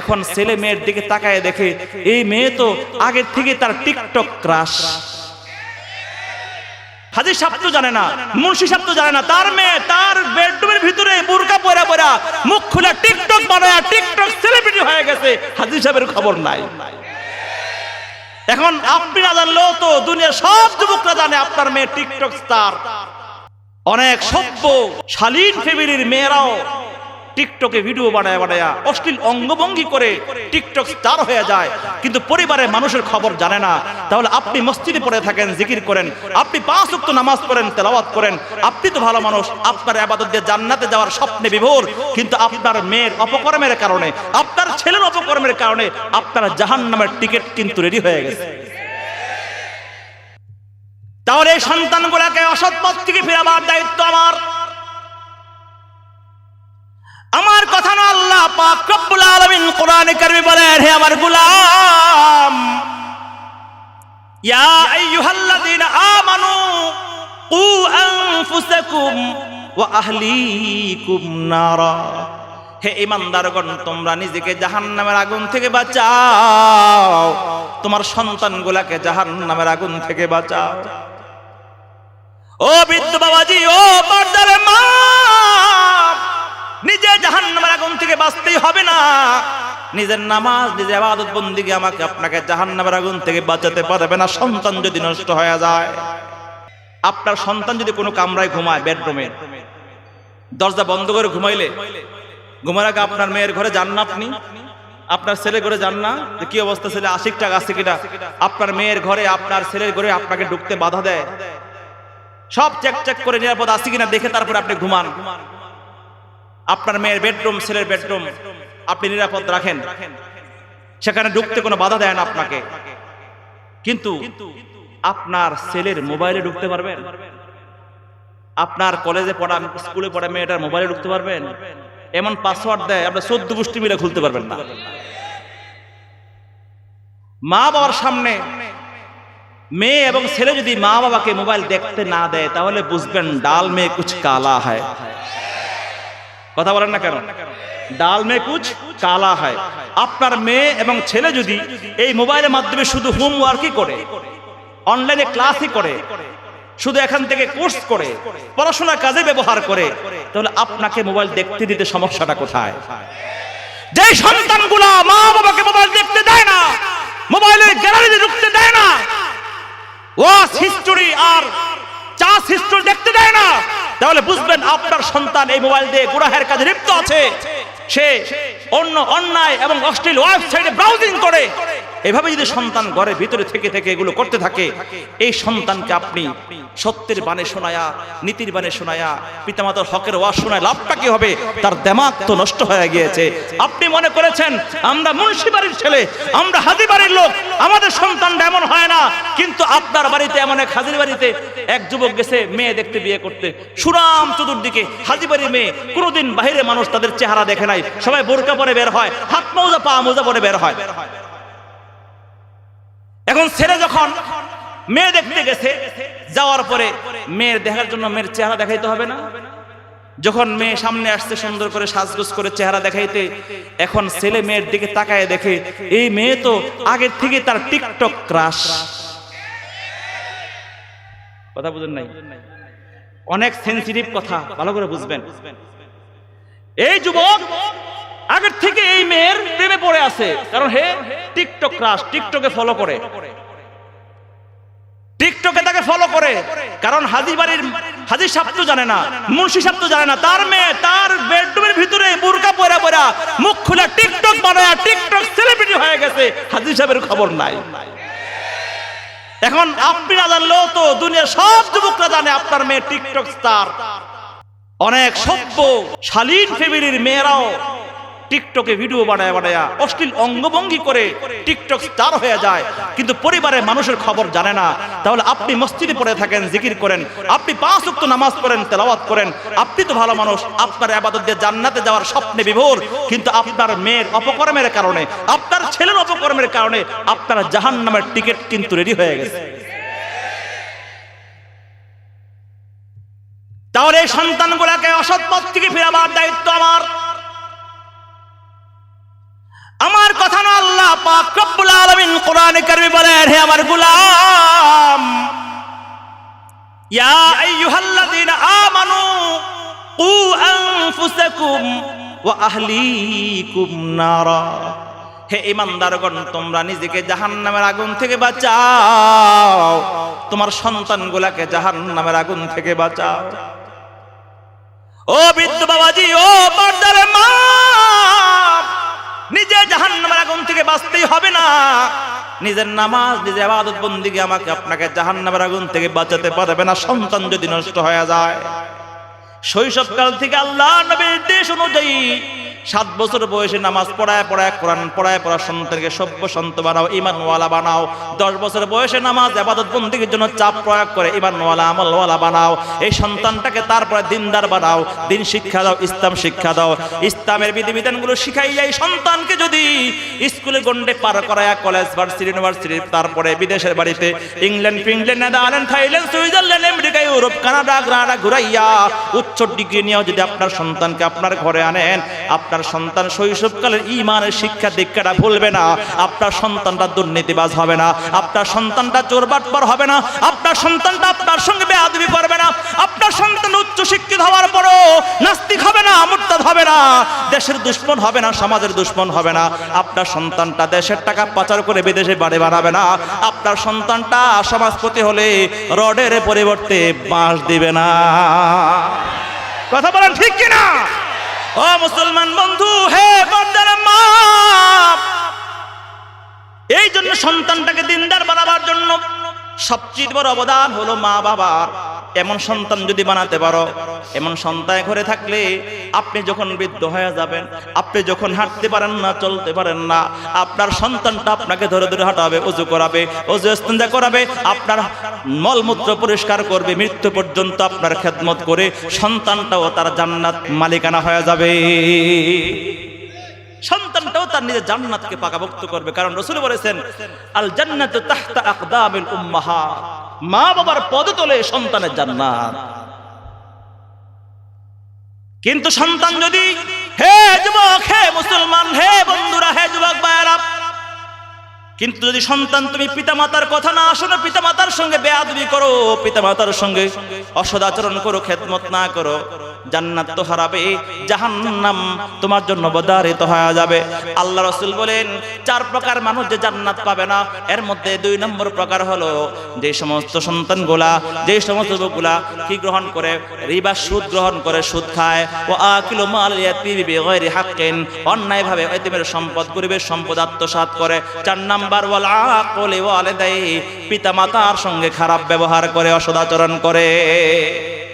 এখন ছেলে মেয়ের দিকে তাকায় দেখে, এই মেয়ে তো আগের থেকে তার টিকটক ক্রাশ। হাজির তো জানে না, মুন্সি তো জানে না, তার মেয়ে তার বেডরুমের ভিতরে বুরকা পরা পরা মুখ খুলে টিকটক বানায় টিকটক সেলিব্রিটি হয়ে গেছে, হাজির সাহেবের খবর নাই। এখন আপনি না জানলেও তো দুনিয়ার সব যুবকরা জানে আপনার মেয়ে টিকটক স্টার। অনেক সভ্য, শালীন ফ্যামিলির মেয়েরাও টিকটকে ভিডিও বানায় বানায় অশ্লীল অঙ্গভঙ্গি করে টিকটক স্টার হয়ে যায়। কিন্তু পরিবারের মানুষের খবর জানে না। তাহলে আপনি মসজিদে পড়ে থাকেন, জিকির করেন। আপনি পাঁচ উক্ত নামাজ পড়েন, তেলাওয়াত করেন। আপনি তো ভালো মানুষ, আপনার আবাদত দিয়ে জান্নাতে যাওয়ার স্বপ্নে বিভোর। কিন্তু আপনার মেয়ের অপকর্মের কারণে, আপনার ছেলের অপকর্মের কারণে আপনার জাহান নামের টিকিট কিন্তু রেডি হয়ে গেছে। তাহলে এই সন্তানগুলাকে অসৎ পথ থেকে ফেরাবার দায়িত্ব আমার। আমার কথা না আল্লাহ পাক রব্বুল আলামিন হে আমার গোলাম, ইয়া তোমরা নিজেকে জাহান্নামের আগুন থেকে বাঁচাও। তোমার সন্তানগুলাকে জাহান্নামের আগুন থেকে বাঁচাও। ও বৃদ্ধ বাবাজি, ও পর্দার মা! জাহান্নামের আগুন থেকে বাঁচতেই হবে না। নিজের নামাজ, নিজের আবাদত বন্দিকে আমাকে আপনাকে জাহান্নামের আগুন থেকে বাঁচাতে পারবে না। সন্তান যদি নষ্ট হয়ে যায়, আপনার সন্তান যদি কোনো কামরায় ঘুমায় বেডরুমে দরজা বন্ধ করে ঘুমাইলে, ঘুমার আগে আপনার মেয়ের ঘরে যান না আপনি? আপনার ছেলে ঘরে যান না? কি অবস্থা ছেলে? আশিক টাকা আছে কিনা? আপনার মেয়ের ঘরে, আপনার ছেলের ঘরে আপনাকে ঢুকতে বাধা দেয়। সব চেক চেক করে নিরাপদ আছে কিনা দেখে তারপরে আপনি ঘুমান। আপনার মেয়ের বেডরুম ছেলের বেডরুম আপনি নিরাপদ রাখেন। সেখানে ঢুকতে কোনো বাধা দেয় না আপনাকে। কিন্তু আপনার ছেলের মোবাইলে ঢুকতে পারবেন? আপনার কলেজে পড়া স্কুলে পড়া মেয়েটার মোবাইলে ঢুকতে পারবেন? এমন পাসওয়ার্ড দেয়, আপনার চোদ্দ গোষ্ঠী মিলে খুলতে পারবেন না। মা বাবার সামনে মেয়ে এবং ছেলে যদি মা বাবাকে মোবাইল দেখতে না দেয়, তাহলে বুঝবেন ডাল মেয়ে কুছ কালা হয়। কথা বলেন না কেন? ডাল মে কুচ কালা হয়। আপনার মেয়ে এবং ছেলে যদি এই মোবাইলের মাধ্যমে শুধু হোমওয়ার্কই করে অনলাইনে ক্লাসই করে, শুধু এখান থেকে কোর্স করে, পড়াশোনার কাজে ব্যবহার করে, তাহলে আপনাকে মোবাইল দেখতে দিতে সমস্যাটা কোথায়? যে সন্তানগুলা মা বাবাকে মোবাইল দেখতে দেয় না মোবাইলের গ্যালারিতে ঢুকতে দেয় না ওয়াস হিস্টোরি আর চাষ হিস্টোরি দেখতে দেয় না তাহলে বুঝবেন আপনার সন্তান এই মোবাইল দিয়ে গুনাহের কাজে লিপ্ত আছে। সে অন্য অন্যায় এবং অশ্লীল ওয়েবসাইটে ব্রাউজিং করে। এভাবে যদি সন্তান ঘরের ভিতরে থেকে থেকে এগুলো করতে থাকে, এই সন্তানকে আপনি সত্যের বানে শোনায়া, নীতির বানে শোনায়া, পিতামাতার হকের ওয়াজ শোনায় লাভটা কি হবে? তার দেমাগ তো নষ্ট হয়ে গিয়েছে। আপনি মনে করেছেন, আমরা মুন্সি বাড়ির ছেলে, আমরা হাজি বাড়ির লোক, আমাদের সন্তানটা এমন হয় না কিন্তু আপনার বাড়িতে, এমন এক হাজির বাড়িতে এক যুবক গেছে, মেয়ে দেখতে বিয়ে করতে। সুরাম চতুর্দিকে হাজি বাড়ির মেয়ে। কোনোদিন বাইরে মানুষ তাদের চেহারা দেখে নাই। সবাই বোরকা পরে বের হয়, হাত মৌজা, পা মৌজা পরে বের হয়। এখন ছেলে যখন মেয়ে দেখতে গেছে, যাওয়ার পরে মেয়ের দেখার জন্য মেয়ের চেহারা দেখাইতে হবে না? যখন মেয়ে সামনে আসছে, সুন্দর করে সাজগোজ করে চেহারা দেখাইতে, এখন ছেলে মেয়ের দিকে তাকায় দেখে, এই মেয়ে তো আগের থেকে তার টিকটক ক্রাশ। কথা বুঝেন নাই? অনেক সেন্সিটিভ কথা, ভালো করে বুঝবেন। এই যুবক আগের থেকে এই মেয়ের প্রেমে পড়ে আছে। কারণ হে টিকটক ক্রাশ টিকটকে ফলো করে। টিকটকে তাকে ফলো করে। কারণ হাজি বাড়ির, হাজি সাহেব তো জানে না, মুন্সি সাহেব তো জানে না। তার মেয়ে তার বেডরুমের ভিতরে বুরকা পরা পরা মুখ খুলে টিকটক বানায় টিকটক সেলিব্রিটি হয়ে গেছে। হাজি সাহেবের খবর নাই। এখন আপনি না জানলেও তো, দুনিয়ার সব যুবকরা জানে আপনার মেয়ে টিকটক স্টার। অনেক সভ্য, শালীন ফ্যামিলির মেয়েরাও টিকটকে ভিডিও বানায় বানায় অশ্লীল অঙ্গভঙ্গি করে টিকটক স্টার হয়ে যায়। কিন্তু পরিবারের মানুষের খবর জানে না। তাহলে আপনি মসজিদে পড়ে থাকেন, জিকির করেন। আপনি পাঁচ উক্ত নামাজ পড়েন, তেলাওয়াত করেন। আপনি তো ভালো মানুষ, আপনার আবাদত দিয়ে জান্নাতে যাওয়ার স্বপ্নে বিভোর। কিন্তু আপনার মেয়ের অপকর্মের কারণে, আপনার ছেলের অপকর্মের কারণে আপনার জাহান নামের টিকিট কিন্তু রেডি হয়ে গেছে। তাহলে এই সন্তানগুলাকে অসৎ পথ থেকে ফেরাবার দায়িত্ব আমার। পাক রব্বুল আলামিন কোরআনে কারিমে বলেন হে আমার গোলাম, ইয়া আইয়ুহাল্লাযীনা আমানু, কু আনফুসাকুম ওয়া আহলিকুম নারা। হে ইমানদারগণ তোমরা নিজেকে জাহান্নামের আগুন থেকে বাঁচাও। তোমার সন্তানগুলাকে জাহান্নামের আগুন থেকে বাঁচাও। ও বৃদ্ধ বাবাজি, ও পর্দার মা! নিজে জাহান্নামের আগুন থেকে বাঁচতেই হবে না। নিজের নামাজ, নিজের আবাদত বন্দিকে আমাকে আপনাকে জাহান্নামের আগুন থেকে বাঁচাতে পারবে না, সন্তান যদি নষ্ট হয়ে যায়। শৈশবকাল থেকে আল্লাহ নবীর দেশ অনুযায়ী সাত বছর বয়সে নামাজ পড়ায় পড়ায়, কোরআন পড়ায় পড়া সন্তানকে সভ্য সন্ত বানাও ইমানওয়ালা বানাও। দশ বছর বয়সে নামাজ আবাদত বন্দীর জন্য চাপ প্রয়োগ করে ইমানওয়ালা আমলওয়ালা বানাও। এই সন্তানটাকে তারপরে দিনদার বানাও। দিন শিক্ষা দাও, ইসলাম শিক্ষা দাও। ইসলামের বিধিবিধানগুলো শিখাইয়া এই সন্তানকে যদি স্কুলে গন্ডে পার করায়, কলেজ, ভার্সিটি, ইউনিভার্সিটি, তারপরে বিদেশের বাড়িতে England ফিংল্যান্ড Netherland, Thailand, Switzerland, America, Europe, Canada Granada ঘুরাইয়া, উচ্চ ডিগ্রি নিয়েও যদি আপনার সন্তানকে আপনার ঘরে আনেন, আপনার সন্তান শৈশবকালের ইমানের শিক্ষা দীক্ষাটা ভুলবে না। আপনার সন্তানটা দুর্নীতিবাজ হবে না। আপনার সন্তানটা চোরবাটপর হবে না। আপনার সন্তানটা আপনার সঙ্গে বেয়াদবি করবে না। আপনার সন্তান উচ্চ শিক্ষিত হওয়ার পরও নাস্তিক হবে না, মুরতাদ হবে না। দেশের দুশ্মন হবে না, সমাজের দুশ্মন হবে না। আপনার সন্তানটা দেশের টাকা পাচার করে বিদেশে বাড়ি বানাবে না। আপনার সন্তানটা সমাজপতি হলে রডের পরিবর্তে বাঁশ দিবে না। কথা বলেন ঠিক কিনা? ও মুসলমান বন্ধু, হে বন্দার মা এই জন্য সন্তানটাকে দিনদার বানাবার জন্য সবচেয়ে বড় অবদান হলো মা বাবার এমন সন্তান যদি বানাতে পারো, এমন সন্তান ঘরে থাকলে আপনি যখন বৃদ্ধ হয়ে যাবেন, আপনি যখন হাঁটতে পারেন না, চলতে পারেন না, আপনার সন্তানটা আপনাকে ধরে ধরে হাঁটাবে অজু করাবে অজু ইস্তেঞ্জা করাবে, আপনার মলমূত্র পরিষ্কার করবে, মৃত্যু পর্যন্ত আপনার খেদমত করে সন্তানটাও তার জান্নাত মালিকানা হয়ে যাবে। সন্তানটাও তার নিজের জান্নাতকে পাকাভুক্ত করবে, কারণ রসুল বলেছেন, আল জান্নাতু তাহতা আকদামিল উম্মাহা। মা বাবার পদতলে সন্তানের জান্নাত। কিন্তু সন্তান যদি, হে যুবক, হে মুসলমান, হে বন্ধুরা, হে যুবক বায়রা কিন্তু যদি সন্তান তুমি পিতামাতার কথা না শোনো, পিতামাতার সঙ্গে বেয়াদবি করো, পিতামাতার সঙ্গে অসদাচরণ করো, খেদমত না করো জান্নাত তো হারাবে, জাহান্নাম তোমার জন্য বদারিত হয়ে যাবে। আল্লাহ রসুল বলেন, চার প্রকার মানুষ যে জান্নাত পাবে না, এর মধ্যে দুই নম্বর প্রকার হলো, যে সমস্ত সন্তানগুলা, যে সমস্ত লোকগুলা কি গ্রহণ করে? রিবা সুদ গ্রহণ করে, সুদ খায়। ও আকিল মাল ইয়াতিবি হাক্কিন, অন্যায়ভাবে এতিমের সম্পদ, গরিবের সম্পদ আত্মসাৎ করে। চার নাম্বার, ওয়াল আকলি ওয়ালিদাই, পিতামাতার সঙ্গে খারাপ ব্যবহার করে, অসদাচরণ করে।